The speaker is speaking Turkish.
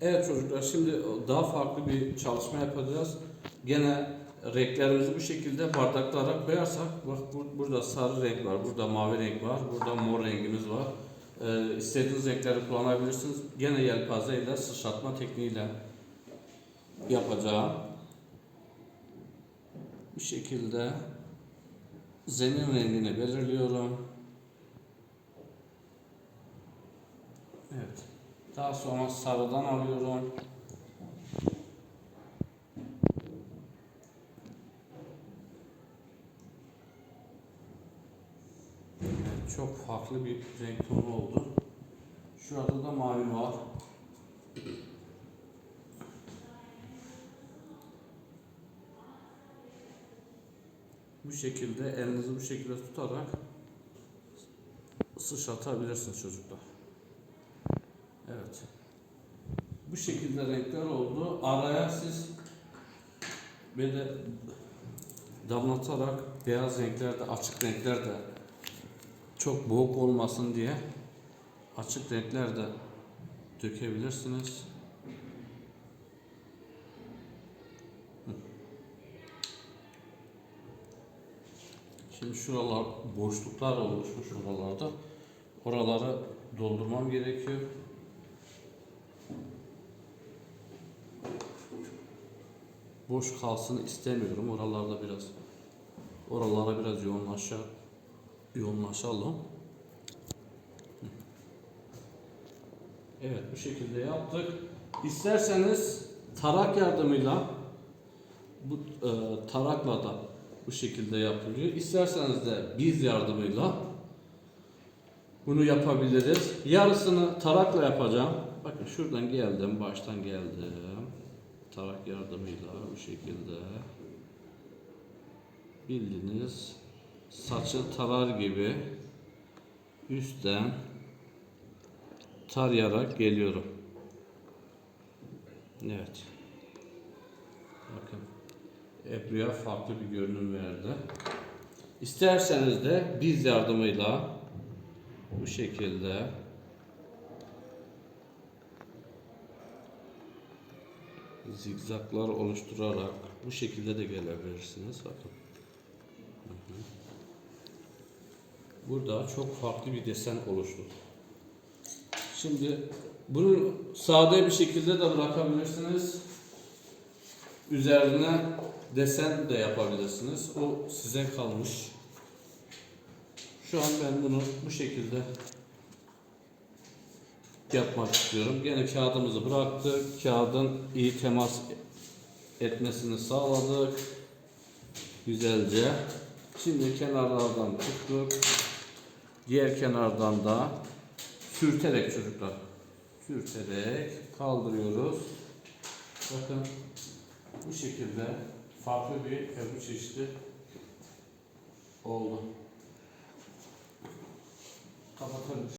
Evet çocuklar şimdi daha farklı bir çalışma yapacağız. Gene renklerimizi bu şekilde bardaklara koyarsak bak bu- burada sarı renk var, burada mavi renk var, burada mor rengimiz var. Ee, istediğiniz renkleri kullanabilirsiniz. Gene yelpaze ile sıçratma tekniğiyle yapacağım. Bu şekilde zemin rengini belirliyorum. Evet. Daha sonra sarıdan alıyorum. Evet, çok farklı bir renk tonu oldu. Şurada da mavi var. Bu şekilde elinizi bu şekilde tutarak sıçratabilirsiniz çocuklar. Evet. Bu şekilde renkler oldu. Araya siz böyle damlatarak beyaz renkler de açık renkler de çok boğuk olmasın diye açık renkler de dökebilirsiniz. Şimdi şuralar boşluklar oluşmuş oralarda. Oraları doldurmam gerekiyor. Boş kalsın istemiyorum. Oralarda biraz oralara biraz yoğunlaşa yoğunlaşalım. Evet bu şekilde yaptık. İsterseniz tarak yardımıyla bu e, tarakla da bu şekilde yapılıyor. İsterseniz de biz yardımıyla bunu yapabiliriz. Yarısını tarakla yapacağım. Bakın şuradan geldim, baştan geldim tarak yardımıyla bu şekilde bildiğiniz saçı tarar gibi üstten tarayarak geliyorum. Evet. Bakın Ebru'ya farklı bir görünüm verdi. İsterseniz de biz yardımıyla şekilde zigzaklar oluşturarak bu şekilde de gelebilirsiniz. Bakın. Burada çok farklı bir desen oluştu. Şimdi bunu sade bir şekilde de bırakabilirsiniz. Üzerine desen de yapabilirsiniz. O size kalmış. Şu an ben bunu bu şekilde yapmak istiyorum. Gene kağıdımızı bıraktık. Kağıdın iyi temas etmesini sağladık. Güzelce. Şimdi kenarlardan tuttuk. Diğer kenardan da sürterek çocuklar. Sürterek kaldırıyoruz. Bakın bu şekilde farklı bir ebru çeşidi oldu. Kapatalım.